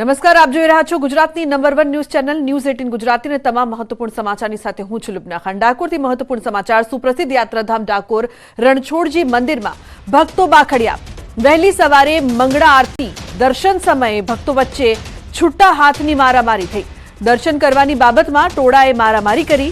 નમસ્કાર, આપ જોઈ રહ્યા છો ગુજરાતની number one news channel news eighteen ગુજરાતીને તમામ મહત્વપૂર્ણ સમાચારની સાથે હું છું લુબના ખાન. ડાકોરથી મહત્વપૂર્ણ સમાચાર, સુપ્રસિદ્ધ યાત્રાધામ ડાકોર, રણછોડજી મંદિરમાં ભક્તો બાખડ્યા. વહેલી સવારે મંગળા આરતી, દર્શન સમયે ભક્તો વચ્ચે છૂટા હાથની મારામારી થઈ. દર્શન કરવાની બાબતમાં ટોળાએ મારામારી કરી.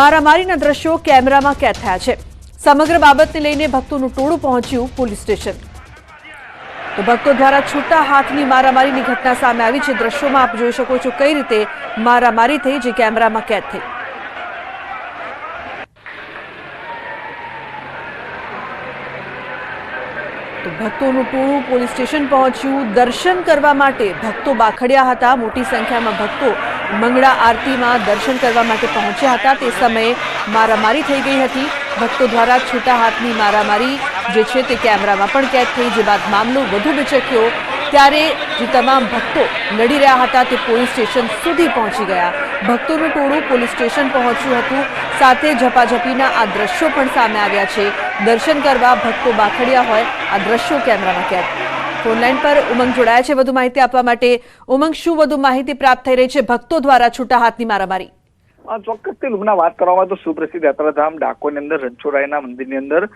મારામારીના દ્રશ્યો કેમેરામાં કેદ થયા છે. સમગ્ર બાબતને લઈને ભક્તોનું ટોળું પહોંચ્યું પોલીસ સ્ટેશન. તો ભક્તો દ્વારા છૂટા હાથની મારામારીની ઘટના સામે આવી છે. દ્રશ્યોમાં આપ જોઈ શકો છો કઈ રીતે મારામારી થઈ જે કેમેરામાં કેદ થઈ. તો ભક્તોનું ટોળું પોલીસ સ્ટેશન પહોંચ્યું. દર્શન કરવા માટે ભક્તો બાખડ્યા હતા. મોટી સંખ્યામાં ભક્તો મંગળા આરતીમાં દર્શન કરવા માટે પહોંચ્યા હતા. તે સમયે મારામારી થઈ ગઈ હતી. ભક્તો દ્વારા છૂટા હાથની મારામારી જે છે તે કેમેરામાં પણ કેદ થઈ. જે બાદ મામલો વધુ વિચક્યો ત્યારે જે તમામ ભક્તો લડી રહ્યા હતા તે પોલીસ સ્ટેશન સુધી પહોંચી ગયા. ભક્તોનું ટોળું પોલીસ સ્ટેશન પહોંચ્યું હતું. સાથે ઝપાઝપીના આ દ્રશ્યો પણ સામે આવ્યા છે. દર્શન કરવા ભક્તો બાખડ્યા હોય, આ દ્રશ્યો કેમેરામાં કેદ. ફોનલાઈન પર ઉમંગ જોડાયા છે. વધુ માહિતી આપવા માટે ઉમંગ શું વધુ માહિતી પ્રાપ્ત થઈ રહી છે? ભક્તો દ્વારા છૂટા હાથની મારામારી. ચોક્કસથી લુગના વાત કરવામાં તો સુપ્રસિદ્ધ યાત્રાધામ ડાકોરની અંદર, રણછોડરાયના મંદિરની અંદર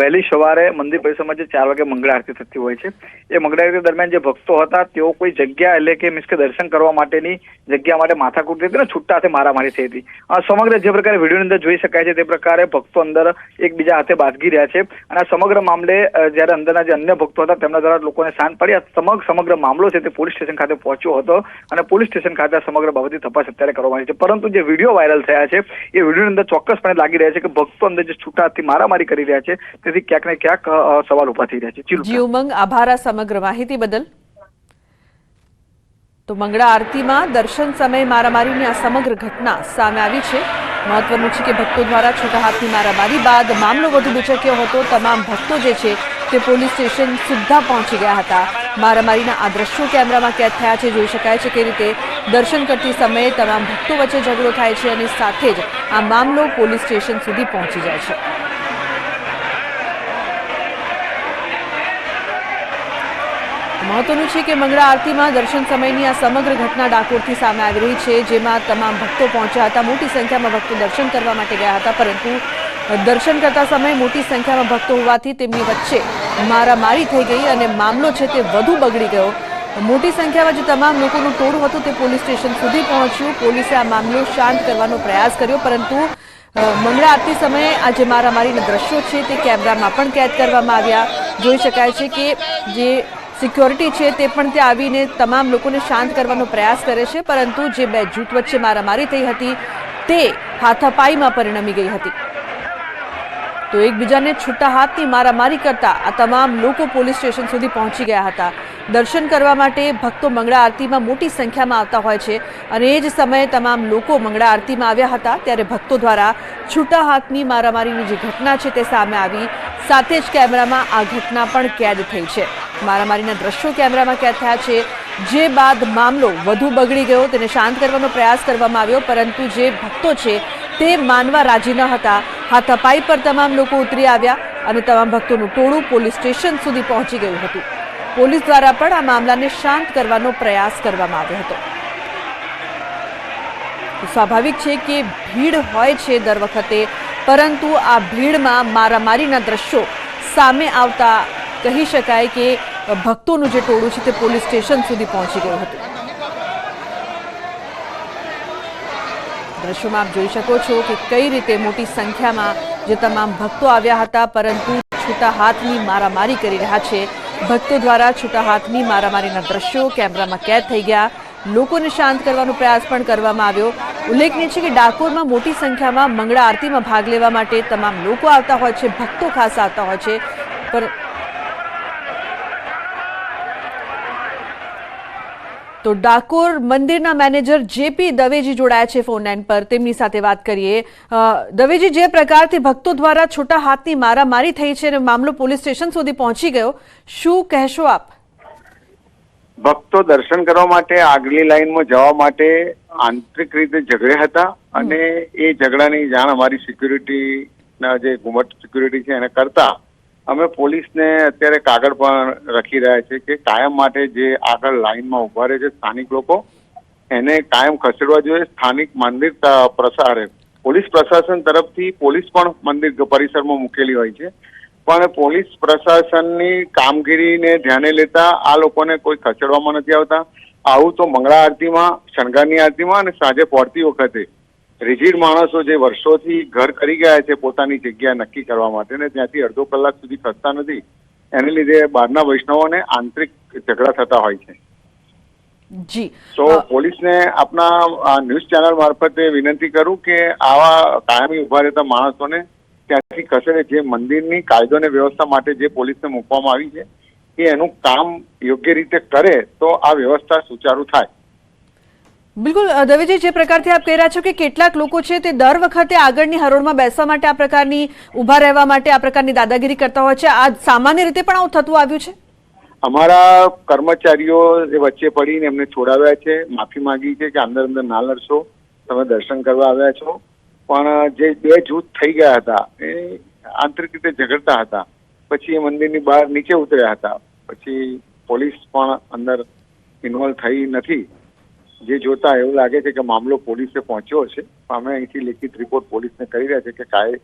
વહેલી સવારે મંદિર પરિસરમાં જે ચાર વાગે મંગળા આરતી થતી હોય છે. એ મંગળા આરતી દરમિયાન જે ભક્તો હતા, તેઓ કોઈ જગ્યા એટલે કે મીન્સ કે દર્શન કરવા માટેની જગ્યા માટે માથાકૂટ થઈ હતી ને છૂટા હાથે મારામારી થઈ હતી. સમગ્ર જે પ્રકારે વિડીયોની અંદર જોઈ શકાય છે, તે પ્રકારે ભક્તો અંદર એકબીજા હાથે બાજગી રહ્યા છે અને આ સમગ્ર મામલે જયારે અંદરના જે અન્ય ભક્તો હતા, તેમના દ્વારા લોકોને શાંત પડી સમગ્ર સમગ્ર મામલો છે તે પોલીસ સ્ટેશન ખાતે પહોંચ્યો હતો અને પોલીસ સ્ટેશન ખાતે સમગ્ર બાબતની તપાસ અત્યારે કરવામાં આવી છે. પરંતુ જે વીડિયો વાયરલ થયા છે. એ વિડીયોની અંદર ચોક્કસપણે લાગી રહ્યા છે કે ભક્તો અંદર જે છૂટાથી મારામારી કરી રહ્યા છે, તેથી ક્યાંક ને ક્યાંક સવાલ ઊભા થઈ રહ્યા છે. જી ઉમંગ આભાર સમગ્ર માહિતી બદલ. તો મંગળા આરતીમાં દર્શન સમયે મારામારીની આ સમગ્ર ઘટના સામે આવી છે. મહત્વનું છે કે ભક્તો દ્વારા છૂટા હાથની મારામારી બાદ મામલો વધુ ઉચક્યો હતો. તમામ ભક્તો જે છે તે પોલીસ સ્ટેશન સુદ્ધા પહોંચી ગયા હતા. મારામારીના આ દ્રશ્યો કેમેરામાં કેદ થયા છે. જોઈ શકાય છે કે રીતે દર્શન કરતી સમયે તમામ ભક્તો વચ્ચે ઝઘડો થાય છે અને સાથે જ આ મામલો પોલીસ સ્ટેશન સુધી પહોંચી જાય છે. મહત્વનું છે કે મંગળા આરતીમાં દર્શન સમયની આ સમગ્ર ઘટના ડાકોરથી સામે આવી રહી છે, જેમાં તમામ ભક્તો પહોંચ્યા હતા, મોટી સંખ્યામાં ભક્તો દર્શન કરવા માટે ગયા હતા, પરંતુ દર્શન કરતા સમયે મોટી સંખ્યામાં ભક્તો હોવાથી તેમની વચ્ચે મારામારી થઈ ગઈ અને મામલો છે તે વધુ બગડી ગયો. મોટી સંખ્યામાં જે તમામ લોકોનું ટોળું હતું તે પોલીસ સ્ટેશન સુધી પહોંચ્યું. પોલીસે આ મામલો શાંત કરવાનો પ્રયાસ કર્યો, પરંતુ મંગળા આરતી સમયે આ જે મારામારીના દ્રશ્યો છે તે કેમેરામાં પણ કેદ કરવામાં આવ્યા. જોઈ શકાય છે કે જે સિક્યોરિટી છે તે પણ ત્યાં આવીને તમામ લોકોને શાંત કરવાનો પ્રયાસ કરે છે, પરંતુ જે બે જૂથ વચ્ચે મારામારી થઈ હતી તે હાથાપાઈમાં પરિણમી ગઈ હતી. તો એકબીજાને છૂટા હાથની મારામારી કરતા આ તમામ લોકો પોલીસ સ્ટેશન સુધી પહોંચી ગયા હતા. દર્શન કરવા માટે ભક્તો મંગળા આરતીમાં મોટી સંખ્યામાં આવતા હોય છે અને એ જ સમયે તમામ લોકો મંગળા આરતીમાં આવ્યા હતા ત્યારે ભક્તો દ્વારા છૂટા હાથની મારામારીની જે ઘટના છે તે સામે આવી. સાથે જ કેમેરામાં આ ઘટના પણ કેદ થઈ છે. મારામારીના દ્રશ્યો કેમેરામાં કેદ થયા છે. જે બાદ મામલો વધુ બગડી ગયો, તેને શાંત કરવાનો પ્રયાસ કરવામાં આવ્યો, પરંતુ જે ભક્તો છે તે માનવા રાજી ન હતા. હાથાપાઈ પર તમામ લોકો ઉતરી આવ્યા અને તમામ ભક્તોનું ટોળું પોલીસ સ્ટેશન સુધી પહોંચી ગયું હતું. પોલીસ દ્વારા પણ આ મામલાને શાંત કરવાનો પ્રયાસ કરવામાં આવ્યો હતો. સ્વાભાવિક છે કે ભીડ હોય છે દર વખતે, પરંતુ આ ભીડમાં મારામારીના દ્રશ્યો સામે આવતા કહી શકાય કે ભક્તોનું જે ટોળું છે તે પોલીસ સ્ટેશન સુધી પહોંચી ગયું હતું. દ્રશ્યોમાં આપ જોઈ શકો છો કે કઈ રીતે મોટી સંખ્યામાં જે તમામ ભક્તો આવ્યા હતા, પરંતુ છૂટા હાથની મારામારી કરી રહ્યા છે ભક્તો દ્વારા છૂટા હાથની મારામારીના દ્રશ્યો કેમેરામાં કેદ થઈ ગયા. લોકોને શાંત કરવાનો પ્રયાસ પણ કરવામાં આવ્યો. ઉલ્લેખનીય છે કે ડાકોરમાં મોટી સંખ્યામાં મંગળા આરતીમાં ભાગ લેવા માટે તમામ લોકો આવતા હોય છે, ભક્તો ખાસ આવતા હોય છે. પર તો ડાકોર મંદિરના મેનેજર જેપી દવેજી જોડાયા છે ફોન લાઈન પર. તેમની સાથે વાત કરીએ. દવેજી જે પ્રકારથી ભક્તો દ્વારા છોટા હાથની મારામારી થઈ છે અને મામલો પોલીસ સ્ટેશન સુધી પહોંચી ગયો, શું કહેશો આપ? ભક્તો દર્શન કરવા માટે આગલી લાઈનમાં જવા માટે આંતરિક રીતે ઝઘડ્યા હતા અને એ ઝઘડાની જાણ અમારી સિક્યુરિટીના જે ઘુમટ સિક્યુરિટી છે એને કરતા અમે પોલીસને અત્યારે કાગળ પણ રખી રહ્યા છે કે કાયમ માટે જે આગળ લાઈનમાં ઊભા રહે છે સ્થાનિક લોકો, એને કાયમ ખસેડવા જોઈએ. સ્થાનિક મંદિર પ્રસારે, પોલીસ પ્રશાસન તરફથી પોલીસ પણ મંદિર પરિસરમાં મૂકેલી હોય છે. પણ પોલીસ પ્રશાસનની કામગીરીને ધ્યાને લેતા આ લોકોને કોઈ ખસેડવામાં નથી આવતા. આવું તો મંગળા આરતીમાં, શણગારની આરતીમાં અને સાંજે પહોંચતી વખતે રિજિડ માણસો જે વર્ષોથી ઘર કરી ગયા છે પોતાની જગ્યા નક્કી કરવા માટે ને ત્યાંથી અડધો કલાક સુધી ખસતા નથી. એને લીધે બહારના વૈષ્ણવોને આંતરિક ઝઘડા થતા હોય છે. જી. તો પોલીસને આપના ન્યૂઝ ચેનલ મારફતે વિનંતી કરું કે આવા કાયમી ઊભા રહેતા માણસોને ત્યાંથી ખસેડે જે મંદિરની કાયદો અને વ્યવસ્થા માટે જે પોલીસને મૂકવામાં આવી છે એ એનું કામ યોગ્ય રીતે કરે તો આ વ્યવસ્થા સુચારુ થાય. બિલકુલ દવેજી, જે પ્રકારથી આપ કહી રહ્યા છો કે કેટલાક લોકો છે તે દર વખતે આગળની હરોળમાં બેસવા માટે આ પ્રકારની, ઊભા રહેવા માટે આ પ્રકારની દાદાગીરી કરતા હોય છે. આ સામાન્ય રીતે પણ આવું થતું આવ્યું છે? અમારા કર્મચારીઓ વચ્ચે પડીને એમને છોડાવ્યા છે, માફી માંગી છે કે અંદર અંદર ના લડશો, તમે દર્શન કરવા આવ્યા છો. પણ, જે બે જૂથ થઈ ગયા હતા, એ આંતરિક રીતે ઝઘડતા હતા. પછી એ મંદિરની બહાર નીચે ઉતર્યા હતા. પછી પોલીસ પણ અંદર ઇન્વોલ્વ થઈ નથી. જે જોતા એવું લાગે છે કે મામલો પોલીસે પહોંચ્યો છે અમે અહીંથી લેખિત રિપોર્ટ પોલીસને કરી રહ્યા છે કે કાય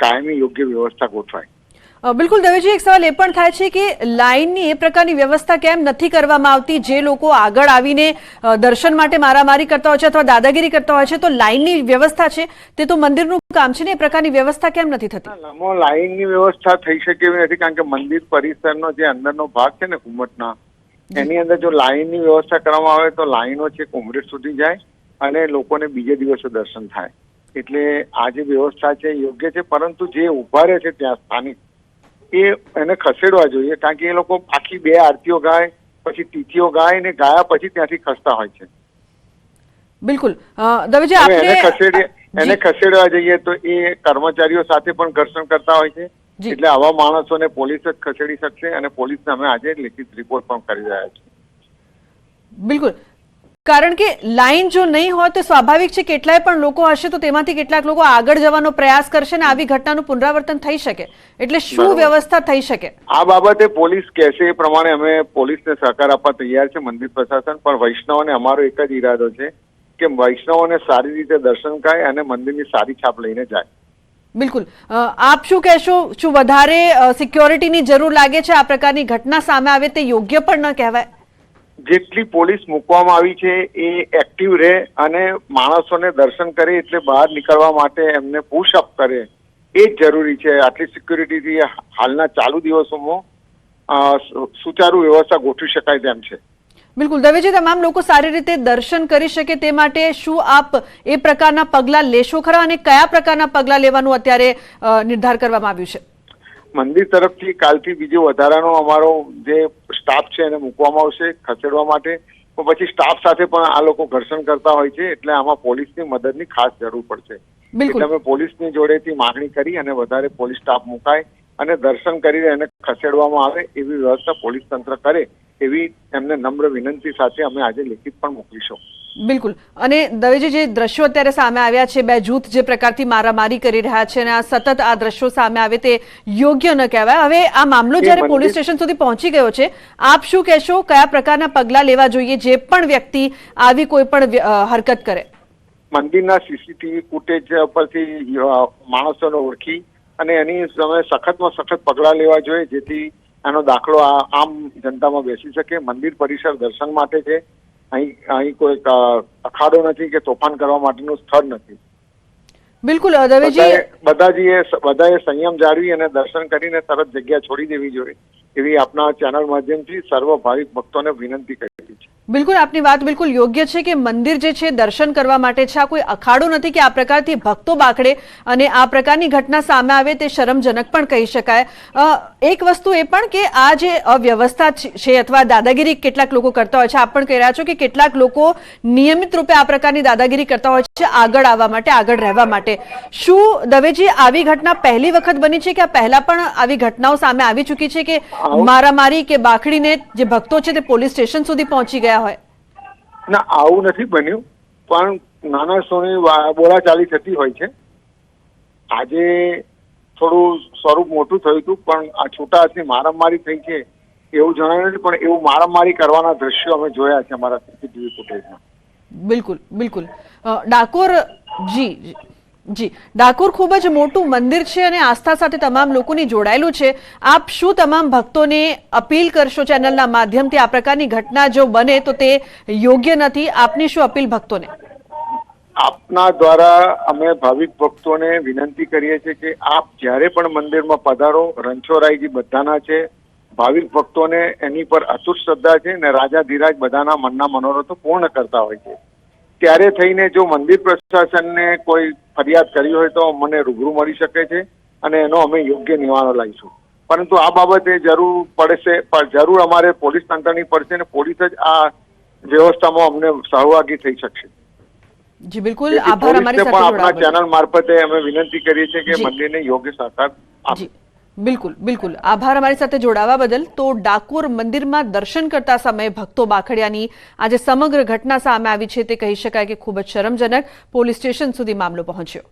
કાયમી યોગ્ય વ્યવસ્થા ગોઠવાય. બિલકુલ દવેજી એક સવાલ એ પણ થાય છે કે લાઇનની એ પ્રકારની વ્યવસ્થા કેમ નથી કરવામાં આવતી? જે લોકો આગળ આવીને દર્શન માટે મારામારી કરતા હોય છે અથવા દાદાગીરી કરતા હોય છે તો લાઇનની વ્યવસ્થા છે તે તો મંદિરનું કામ છે ને? એ પ્રકારની વ્યવસ્થા કેમ નથી થતી? લાઇનની વ્યવસ્થા થઈ શકે એવી નથી કારણ કે મંદિર પરિસરનો જે અંદરનો ભાગ છે ને ઘુમ્મટના એની અંદર જો લાઈનની વ્યવસ્થા કરવામાં આવે તો લાઈનો છે ઉમરેઠ સુધી જાય અને લોકોને બીજે દિવસે દર્શન થાય. એટલે આ જે વ્યવસ્થા છે યોગ્ય છે પરંતુ જે ઊભા રહે છે ત્યાં સ્થાનિક એ એને ખસેડવા જોઈએ કારણ કે એ લોકો આખી બે આરતીઓ ગાય પછી તિથિઓ ગાય ને ગાયા પછી ત્યાંથી ખસતા હોય છે. બિલકુલ. દવેજી એને ખસેડી આપણે એને ખસેડવા જઈએ તો એ કર્મચારીઓ સાથે પણ ઘર્ષણ કરતા હોય છે. એટલે આવા માણસોને પોલીસ જ ખસેડી શકશે અને પોલીસને અમે આજે લેખિત રિપોર્ટ પણ કરી રહ્યા છીએ બિલકુલ. કારણ કે લાઈન જો નહીં હોય તો સ્વાભાવિક છે કેટલાય પણ લોકો હશે તો તેમાંથી કેટલાક લોકો આગળ જવાનો પ્રયાસ કરશે ને આવી ઘટનાનું પુનરાવર્તન થઈ શકે. એટલે શું વ્યવસ્થા થઈ શકે? આ બાબતે પોલીસ કહેશે એ પ્રમાણે અમે પોલીસને સહકાર આપવા તૈયાર છે મંદિર પ્રશાસન પણ વૈષ્ણવોને અમારો એક જ ઈરાદો છે કે વૈષ્ણવોને સારી રીતે દર્શન થાય અને મંદિરની સારી છાપ લઈને જાય. બિલકુલ. આપ શું કહેશો? શું વધારે સિક્યોરિટીની જરૂર લાગે છે આ પ્રકારની ઘટના સામે આવે તે યોગ્ય પણ ન કહેવાય? જેટલી પોલીસ મૂકવામાં આવી છે એ એક્ટિવ રહે અને માણસોને દર્શન કરે એટલે બહાર નીકળવા માટે એમને પુશ અપ કરે એ જ જરૂરી છે. આટલી સિક્યુરિટીથી હાલના ચાલુ દિવસોમાં સુચારુ વ્યવસ્થા ગોઠવી શકાય તેમ છે. બિલકુલ દવેજી તમામ લોકો સારી રીતે દર્શન કરી શકે તે માટે શું આપ એ પ્રકારના પગલાં લેશો ખરા અને કયા પ્રકારના પગલાં લેવાનું અત્યારે નિર્ધાર કરવામાં આવ્યું છે? મંદિર તરફથી કાલથી બીજો વધારાનો અમારો જે સ્ટાફ છે એને મૂકવામાં આવશે ખસેડવા માટે. તો પછી સ્ટાફ સાથે પણ આ લોકો ઘર્ષણ કરતા હોય છે એટલે આમાં પોલીસની મદદની ખાસ જરૂર પડશે. બિલકુલ. એટલે અમે પોલીસની જોડેથી માગણી કરી અને વધારે પોલીસ સ્ટાફ મુકાય અને દર્શન કરીને એને ખસેડવામાં આવે એવી વ્યવસ્થા પોલીસ તંત્ર કરે. એવી એમને નમ્ર વિનંતી સાથે અમે આજે લેખિત પણ મોકલીશું. બિલકુલ. અને દવેજી જે દ્રશ્યો અત્યારે સામે આવ્યા છે બે જૂથ જે પ્રકારથી મારામારી કરી રહ્યા છે અને આ સતત આ દ્રશ્યો સામે આવે તે યોગ્ય ન કહેવાય. હવે આ મામલો જ્યારે પોલીસ સ્ટેશન સુધી પહોંચી ગયો છે આપ શું કહેશો? કયા પ્રકારના પગલાં લેવા જોઈએ જે પણ વ્યક્તિ આવી કોઈ પણ હરકત કરે? મંદિરના સીસીટીવી ફૂટેજ પરથી માણસોને ઓળખી અને એની સામે સખતમાં સખત પગલાં લેવા જોઈએ જેથી આનો દાખલો આમ જનતામાં બેસી શકે મંદિર પરિસર દર્શન માટે છે. અહીં અહીં કોઈ અખાડો નથી કે તોફાન કરવા માટેનું સ્થળ નથી. બિલકુલ દવેજી બધાજીએ બધાએ સંયમ જાળવી અને દર્શન કરીને તરત જગ્યા છોડી દેવી જોઈએ. એવી આપના ચેનલ માધ્યમથી સર્વ ભાવિક ભક્તોને વિનંતી કરી. બિલકુલ આપની વાત બિલકુલ યોગ્ય છે કે મંદિર જે છે દર્શન કરવા માટે છે આ કોઈ અખાડો નથી કે આ પ્રકારથી ભક્તો બાકડે અને આ પ્રકારની ઘટના સામે આવે તે શરમજનક પણ કહી શકાય. એક વસ્તુ એ પણ કે આ જે અવ્યવસ્થા છે- અથવા દાદાગીરી કેટલાક લોકો કરતા હોય છે આપ પણ કહી રહ્યા છો કે કેટલાક લોકો નિયમિત રૂપે આ પ્રકારની દાદાગીરી કરતા હોય છે આગળ આવવા માટે આગળ રહેવા માટે. શું દવેજી આવી ઘટના પહેલી વખત બની છે કે આ પહેલા પણ આવી ઘટનાઓ સામે આવી ચૂકી છે કે મારામારી કે બાખડીને જે ભક્તો છે તે પોલીસ સ્ટેશન સુધી પહોંચી ગયા? હોય. ના આવું નથી બન્યું પણ નાના સોની બોલાચાલી થતી હોય છે. આજે થોડું સ્વરૂપ મોટું થયું હતું પણ આ છૂટા હાથની મારામારી થઈ છે એવું જણાવ્યું નથી પણ એવું મારામારી કરવાના દ્રશ્યો અમે જોયા છે અમારા સીસીટીવી ફૂટેજમાં. બિલકુલ બિલકુલ. ડાકોર જી જી, ડાકોર ખૂબ જ મોટું મંદિર છે અને આસ્થા સાથે તમામ લોકોની જોડાયેલું છે. આપ શું તમામ ભક્તોને અપીલ કરશો ચેનલના માધ્યમથી આ પ્રકારની ઘટના જો બને તો તે યોગ્ય નથી. આપની શું અપીલ ભક્તોને? આપના દ્વારા અમે ભાવિક ભક્તોને વિનંતી કરીએ છીએ કે આપ જ્યારે પણ મંદિરમાં પધારો રણછોરાયજી બધાના છે ભાવિક ભક્તોને એની પર અતૂટ શ્રદ્ધા છે અને રાજા ધીરાજ બધાના મનના મનોરથો પૂર્ણ કરતા હોય છે. ત્યારે થઈને જો મંદિર પ્રશાસનને કોઈ ફરિયાદ કરી હોય તો મને રૂબરૂ મળી શકે છે અને એનો અમે યોગ્ય નિવારણ લાવીશું. પરંતુ આ બાબતે જરૂર પડશે પણ જરૂર અમારે પોલીસ તંત્રની પડશે ને પોલીસ જ આ વ્યવસ્થામાં અમને સહભાગી થઈ શકશે. જી બિલકુલ. આભાર અમારી સાથે પણ આપણા જોડાવા બદલ. ચેનલ મારફતે અમે વિનંતી કરીએ છીએ કે. મંદિરને યોગ્ય સહકાર આપે. બિલકુલ બિલકુલ. આભાર અમારી સાથે જોડાવા બદલ. તો ડાકોર મંદિરમાં દર્શન કરતા સમયે ભક્તો બાખડિયાની આજે સમગ્ર ઘટના સામે આવી છે. તે કહી શકાય કે ખૂબ જ શરમજનક. પોલીસ સ્ટેશન સુધી મામલો પહોંચ્યો.